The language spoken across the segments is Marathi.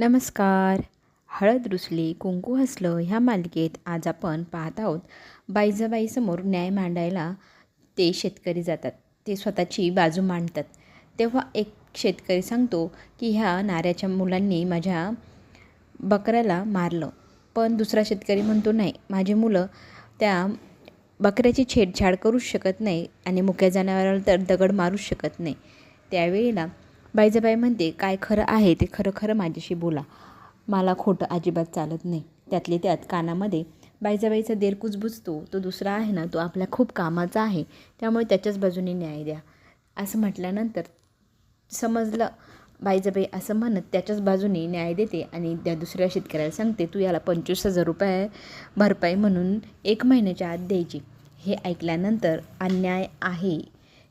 नमस्कार. हळद रुसली कुंकू हसलं ह्या मालिकेत आज आपण पाहत आहोत. बाईजाबाईसमोर न्याय मांडायला ते शेतकरी जातात. ते स्वतःची बाजू मांडतात. तेव्हा एक शेतकरी सांगतो की ह्या नाऱ्याच्या मुलांनी माझ्या बकऱ्याला मारलं. पण दुसरा शेतकरी म्हणतो नाही माझी मुलं त्या बकऱ्याची छेडछाड करूच शकत नाही आणि मुक्या जनावराला तर दगड मारूच शकत नाही. त्यावेळेला बाईजाबाई म्हणते काय खरं आहे ते खरं खरं माझ्याशी बोला. मला खोटं अजिबात चालत नाही. त्यातले त्यात कानामध्ये बाईजाबाईचा देर कुजबुजतो तो दुसरा आहे ना तो आपल्या खूप कामाचा आहे. त्यामुळे त्याच्याच बाजूने न्याय द्या. असं म्हटल्यानंतर समजलं. बाईजाबाई असं म्हणत त्याच्याच बाजूने न्याय देते आणि त्या दुसऱ्या शेतकऱ्याला सांगते तू याला पंचवीस हजार रुपये भरपाई म्हणून एक महिन्याच्या आत द्यायची. हे ऐकल्यानंतर अन्याय आहे.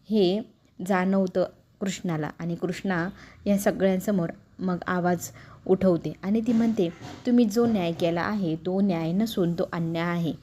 हे जाणवतं कृष्णाला आणि कृष्णा या सगळ्यांसमोर मग आवाज उठवते आणि ती म्हणते तुम्ही जो न्याय केला आहे तो न्याय नसून तो अन्याय आहे.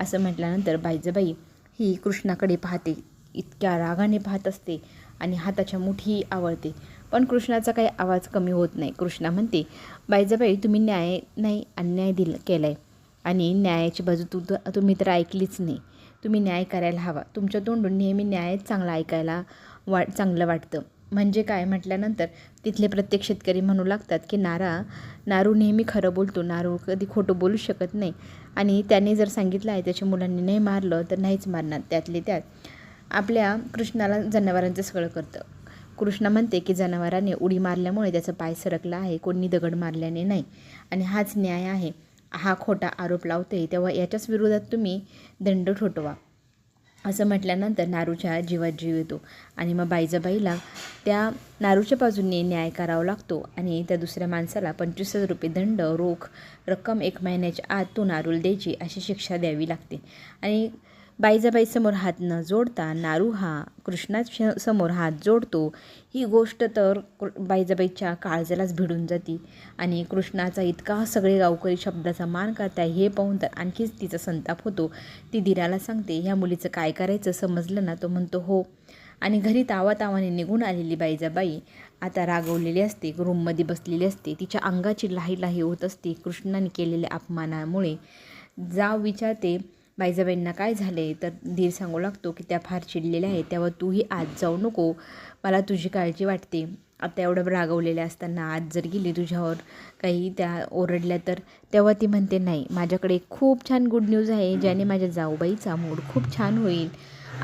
असं म्हटल्यानंतर बाईजबाई ही कृष्णाकडे पाहते इतक्या रागाने पाहत असते आणि हाताच्या मुठी आवळते. पण कृष्णाचा काही आवाज कमी होत नाही. कृष्णा म्हणते बाईजाबाई तुम्ही न्याय नाही अन्याय दिल केला आहे आणि न्यायाची बाजू तू तुम्ही तर ऐकलीच नाही. तुम्ही न्याय करायला हवा. तुमच्या तोंडून नेहमी न्यायच चांगला ऐकायला वा चांगलं वाटतं. म्हणजे काय? म्हटल्यानंतर तिथले प्रत्येक शेतकरी म्हणू लागतात की नारा नारू नेहमी खरं बोलतो. नारू कधी खोटं बोलू शकत नाही. आणि त्याने जर सांगितलं आहे त्याच्या मुलांनी नाही मारलं तर नाहीच मारणार. त्यातले त्यात आपल्या कृष्णाला जनावरांचं सगळं करतं. कृष्णा म्हणते की जनावराने उडी मारल्यामुळे त्याचा पाय सरकला आहे. कोणी दगड मारल्याने नाही. आणि हाच न्याय आहे. हा खोटा आरोप लावते तेव्हा याच्याच विरोधात तुम्ही दंड ठोटवा असं म्हटल्यानंतर नारूच्या जीवात जीव येतो. आणि मग बाईजाबाईला त्या नारूच्या बाजूने न्याय करावा लागतो. आणि त्या दुसऱ्या माणसाला पंचवीस हजार रुपये दंड रोख रक्कम एक महिन्याच्या आत तो नारूल द्यायची अशी शिक्षा द्यावी लागते. आणि बाईजाबाईसमोर हात न जोडता नारू हा कृष्णा समोर हात जोडतो. ही गोष्ट तर बाईजाबाईच्या काळजालाच भिडून जाते. आणि कृष्णाचा इतका सगळे गावकरी शब्दाचा मान करताय हे पाहून तर आणखीच तिचा संताप होतो. ती दिराला सांगते ह्या मुलीचं काय करायचं समजलं ना? तो म्हणतो हो. आणि घरी तावातावाने निघून आलेली बाईजाबाई आता रागवलेली असते रूममध्ये बसलेली असते. तिच्या अंगाची लाही लाही होत असते कृष्णाने केलेल्या अपमानामुळे. जाव विचारते बाईजाबाईंना काय झाले तर धीर सांगू लागतो की त्या फार चिडलेल्या आहेत. तेव्हा तूही आज जाऊ नको. मला तुझी काळजी वाटते. आता एवढं रागवलेल्या असताना आज जर गेली तुझ्यावर काही त्या ओरडल्या तर? तेव्हा ती म्हणते नाही माझ्याकडे खूप छान गुड न्यूज आहे ज्याने माझ्या जाऊबाईचा मूड खूप छान होईल.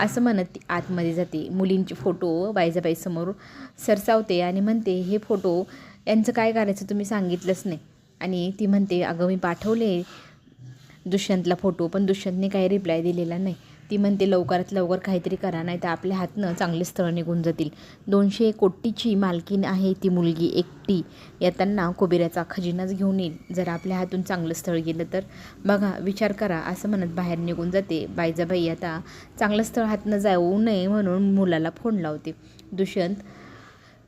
असं म्हणत ती आतमध्ये जाते. मुलींचे फोटो बाईजाबाईसमोर सरसावते आणि म्हणते हे फोटो यांचं काय करायचं? तुम्ही सांगितलंच नाही. आणि ती म्हणते अगं मी पाठवले. दुष्यंतला फोटो पण दुष्यंतने काही रिप्लाय दिलेला नाही. ती म्हणते लवकरात लवकर काहीतरी करा नाही तर आपल्या हातनं चांगले स्थळ निघून जातील. दोनशे कोटीची मालकीन आहे ती मुलगी एकटी. येताना कुबेराचा खजिनाच घेऊन येईल. जर आपल्या हातून चांगलं स्थळ गेलं तर? बघा विचार करा असं म्हणत बाहेर निघून जाते. बाईजाबाई आता चांगलं स्थळ हातनं जाऊ नये म्हणून मुलाला फोन लावते. दुष्यंत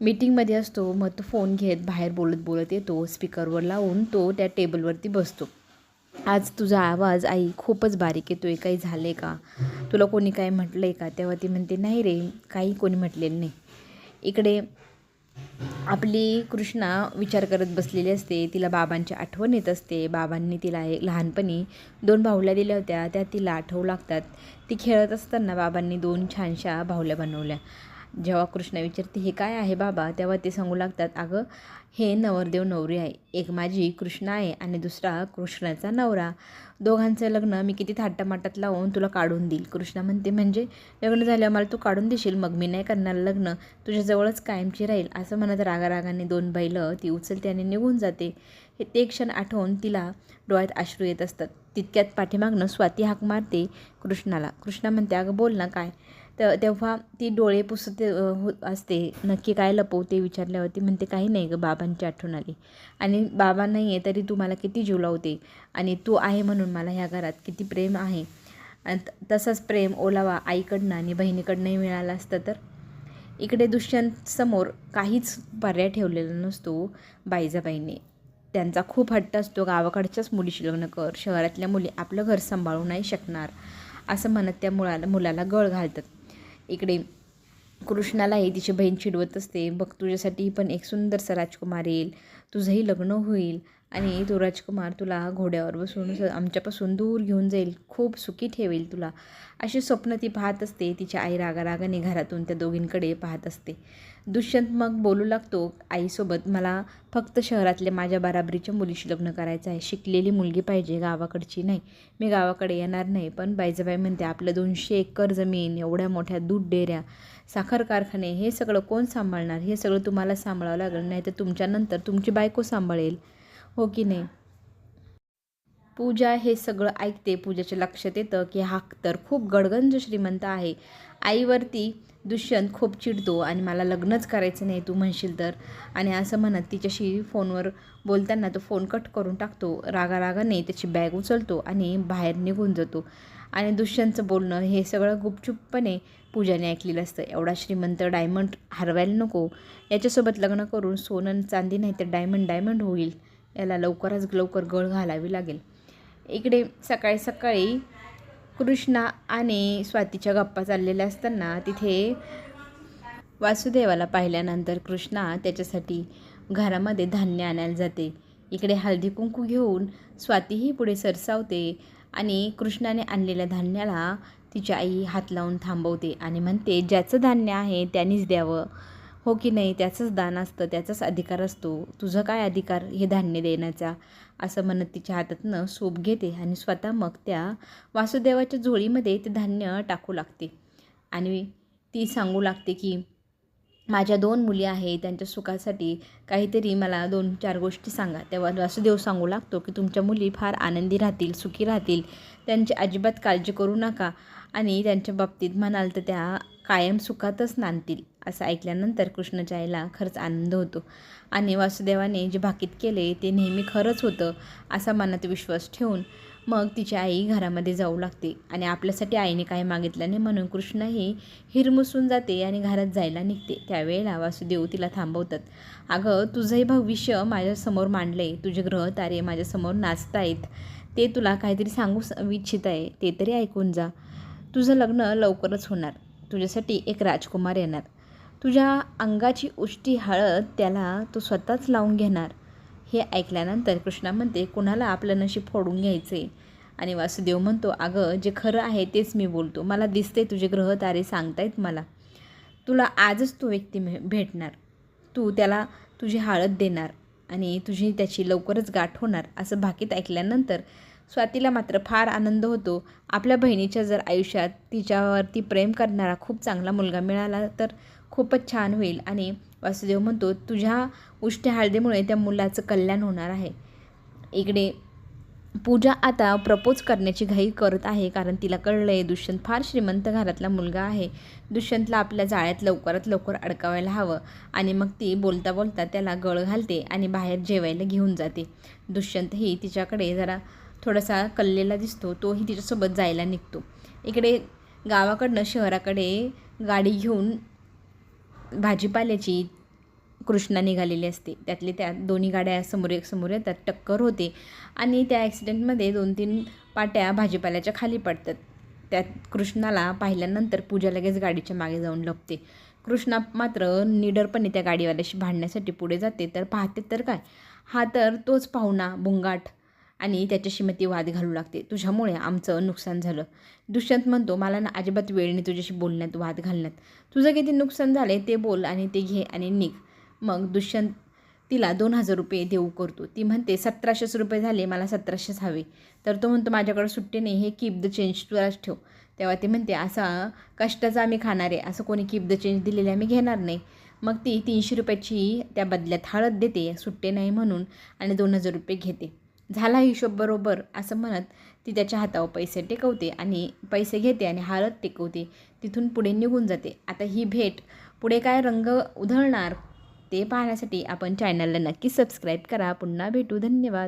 मीटिंगमध्ये असतो मग तो फोन घेत बाहेर बोलत बोलत येतो. स्पीकरवर लावून तो त्या टेबलवरती बसतो. आज तुझा आवाज आई खूपच बारीक येतो आहे काही झालं आहे का? तुला कोणी काय म्हटलं आहे का? तेव्हा ती म्हणते नाही रे काही कोणी म्हटलेलं नाही. इकडे आपली कृष्णा विचार करत बसलेली असते. तिला बाबांची आठवण येत असते. बाबांनी तिला एक लहानपणी दोन बाहुल्या दिल्या होत्या. त्या तिला आठवू लागतात. ती खेळत असताना बाबांनी दोन छानशा बाहुल्या बनवल्या. जेव्हा कृष्णा विचारते हे काय आहे बाबा? तेव्हा ते सांगू लागतात अगं हे नवरदेव नवरी आहे. एक माझी कृष्णा आहे आणि दुसरा कृष्णाचा नवरा. दोघांचं लग्न मी किती थाटामाटात लावून तुला काढून देईल. कृष्णा म्हणते म्हणजे लग्न झाल्यावर मला तू काढून देशील? मग मी नाही करणार लग्न. तुझ्याजवळच कायमची राहील. असं म्हणत रागारागाने दोन बैलं ती उचलते आणि निघून जाते. हे ते क्षण आठवून तिला डोळ्यात अश्रू येत असतात. तितक्यात पाठीमागनं स्वाती हाक मारते कृष्णाला. कृष्णा म्हणते अगं बोल ना काय? तर तेव्हा ती डोळे पुसते हो असते. नक्की काय लपवते विचारल्यावरती म्हणते काही नाही गं बाबांची आठवण आली. आणि बाबा नाही आहे तरी तू मला किती जीव लावते आणि तू आहे म्हणून मला ह्या घरात किती प्रेम आहे. आणि तसंच प्रेम ओलावा आईकडनं आणि बहिणीकडनंही मिळालं असतं तर. इकडे दुष्यंत समोर काहीच पर्याय ठेवलेला नसतो बाईजाबाईने. त्यांचा खूप हट्ट असतो गावाकडच्याच मुलीशी लग्न कर शहरातल्या मुली आपलं घर सांभाळू नाही शकणार असं म्हणत त्या मुळाला मुलाला गळ घालतात. इकडे कृष्णालाही तिची बहीण चिडवत असते. बघ तुझ्यासाठी पण एक सुंदरसा राजकुमार येईल. तुझंही लग्न होईल. आणि तो राजकुमार तुला घोड्यावर बसून आमच्यापासून दूर घेऊन जाईल. खूप सुखी ठेवेल तुला. अशी स्वप्न ती पाहत असते. तिची आई रागारागाने घरातून त्या दोघींकडे पाहत असते. दुष्यंत मग बोलू लागतो आईसोबत मला फक्त शहरातल्या माझ्या बराबरीच्या मुलीशी लग्न करायचं आहे. शिकलेली मुलगी पाहिजे गावाकडची नाही. मी गावाकडे येणार नाही. पण बायजाबाई म्हणते आपलं दोनशे एकर जमीन एवढ्या मोठ्या दूध डेऱ्या साखर कारखाने हे सगळं कोण सांभाळणार? हे सगळं तुम्हाला सांभाळावं लागेल. नाही तर तुमच्यानंतर तुमची बायको सांभाळेल. हो की नाही? पूजा हे सगळं ऐकते. पूजाच्या लक्षात येतं की हा तर खूप गडगंज श्रीमंत आहे. आईवरती दुष्यंत खूप चिडतो आणि मला लग्नच करायचं नाही तू म्हणशील तर. आणि असं म्हणत तिच्याशी फोनवर बोलताना तो फोन कट करून टाकतो. रागारागाने त्याची बॅग उचलतो आणि बाहेर निघून जातो. आणि दुष्यंतचं बोलणं हे सगळं गुपचुपपणे पूजाने ऐकलेलं असतं. एवढा श्रीमंत डायमंड हरवायला नको. याच्यासोबत लग्न करून सोनं चांदी नाही तर डायमंड डायमंड होईल. याला लवकरच लवकर गळ घालावी लागेल. इकडे सकाळी सकाळी कृष्णा आणि स्वातीच्या गप्पा चाललेल्या असताना तिथे वासुदेवाला पाहिल्यानंतर कृष्णा त्याच्यासाठी घरामध्ये धान्य आणायला जाते. इकडे हळदी कुंकू घेऊन स्वातीही पुढे सरसावते आणि कृष्णाने आणलेल्या धान्याला तिची आई हात लावून थांबवते आणि म्हणते ज्याचं धान्य आहे त्यानीच द्यावं. हो की नाही त्याचंच दान असतं त्याचाच अधिकार असतो. तुझं काय अधिकार हे धान्य देण्याचा? असं म्हणत तिच्या हातातनं सूप घेते आणि स्वतः मग त्या वासुदेवाच्या झोळीमध्ये ते धान्य टाकू लागते. आणि ती सांगू लागते की माझ्या दोन मुली आहे त्यांच्या सुखासाठी काहीतरी मला दोन चार गोष्टी सांगा. तेव्हा वासुदेव सांगू लागतो की तुमच्या मुली फार आनंदी राहतील सुखी राहतील. त्यांची अजिबात काळजी करू नका. आणि त्यांच्या बाबतीत म्हणाल तर त्या कायम सुखातच नांदतील असं ऐकल्यानंतर कृष्णाच्या आईला खरंच आनंद होतो. आणि वासुदेवाने जे भाकीत केले ते नेहमी खरंच होतं असा मनात विश्वास ठेवून मग तिची आई घरामध्ये जाऊ लागते. आणि आपल्यासाठी आईने काही मागितलं नाही म्हणून कृष्णही हिरमुसून जाते आणि घरात जायला निघते. त्यावेळेला वासुदेव तिला थांबवतात. अगं तुझंही भविष्य माझ्यासमोर मांडले तुझे ग्रह तारे माझ्यासमोर नाचतायत. ते तुला काहीतरी सांगू स- इच्छित आहे. ते तरी ऐकून जा. तुझं लग्न लवकरच होणार. तुझ्यासाठी एक राजकुमार येणार. तुझ्या अंगाची उष्टी हळद त्याला तो स्वतःच लावून घेणार. हे ऐकल्यानंतर कृष्णा म्हणते कुणाला आपलं नशीब फोडून घ्यायचे आणि वासुदेव म्हणतो अगं जे खरं आहे तेच मी बोलतो. मला दिसते तुझे ग्रह तारे सांगतायत मला. तुला आजच तो व्यक्ती भेटणार. तू त्याला तुझी हळद देणार आणि तुझी त्याची लवकरच गाठ होणार. असं भाकीत ऐकल्यानंतर स्वातीला मात्र फार आनंद होतो. आपल्या बहिणीच्या जर आयुष्यात तिच्यावरती प्रेम करणारा खूप चांगला मुलगा मिळाला तर खूपच छान होईल. आणि वासुदेव म्हणतो तुझ्या उष्ट्या हळदीमुळे त्या मुलाचं कल्याण होणार आहे. इकडे पूजा आता प्रपोज करण्याची घाई करत आहे कारण तिला कळलं आहे दुष्यंत फार श्रीमंत घरातला मुलगा आहे. दुष्यंतला आपल्या जाळ्यात लवकरात लवकर अडकावायला हवं. आणि मग ती बोलता बोलता त्याला गळ घालते आणि बाहेर जेवायला घेऊन जाते. दुष्यंतही तिच्याकडे जरा थोडासा कल्लेला दिसतो तोही तिच्यासोबत जायला निघतो. इकडे गावाकडनं शहराकडे गाडी घेऊन भाजीपाल्याची कृष्णा निघालेली असते. त्यातले त्या दोन्ही गाड्या समोर एक समोर येतात टक्कर होते आणि त्या ॲक्सिडेंटमध्ये दोन तीन पाट्या भाजीपाल्याच्या खाली पडतात. त्यात कृष्णाला पाहिल्यानंतर पूजा लगेच गाडीच्या मागे जाऊन लपते. कृष्णा मात्र निडरपणे त्या गाडीवाल्याशी भांडण्यासाठी पुढे जाते. तर पाहते तर काय? हा तर तोच पाहुणा बुंगाट आणि त्याच्याशी मग ती वाद घालू लागते. तुझ्यामुळे आमचं नुकसान झालं. दुष्यंत म्हणतो मला ना अजिबात वेळ नाही तुझ्याशी बोलण्यात वाद घालण्यात. तुझं किती नुकसान झालं ते बोल आणि ते घे आणि निघ. मग दुष्यंत तिला दोन हजार रुपये देऊ करतो. ती म्हणते सतराशेच रुपये झाले मला सतराशेच हवे. तर तो म्हणतो माझ्याकडे सुट्टी नाही हे कीप द चेंज तुलाच ठेव. तेव्हा ती म्हणते असा कष्टाचं आम्ही खाणार आहे असं कोणी कीप द चेंज दिलेले आम्ही घेणार नाही. मग ती तीनशे रुपयाची त्या बदल्यात हळद देते सुट्टे नाही म्हणून आणि दोन हजार रुपये घेते. झाला हिशोब बरोबर असं म्हणत ती त्याच्या हातावर पैसे टेकवते आणि पैसे घेते आणि हळद टेकवते. तिथून पुढे निघून जाते. आता ही भेट पुढे काय रंग उधळणार ते पाहण्यासाठी आपण चॅनलला नक्की सबस्क्राईब करा. पुन्हा भेटू. धन्यवाद.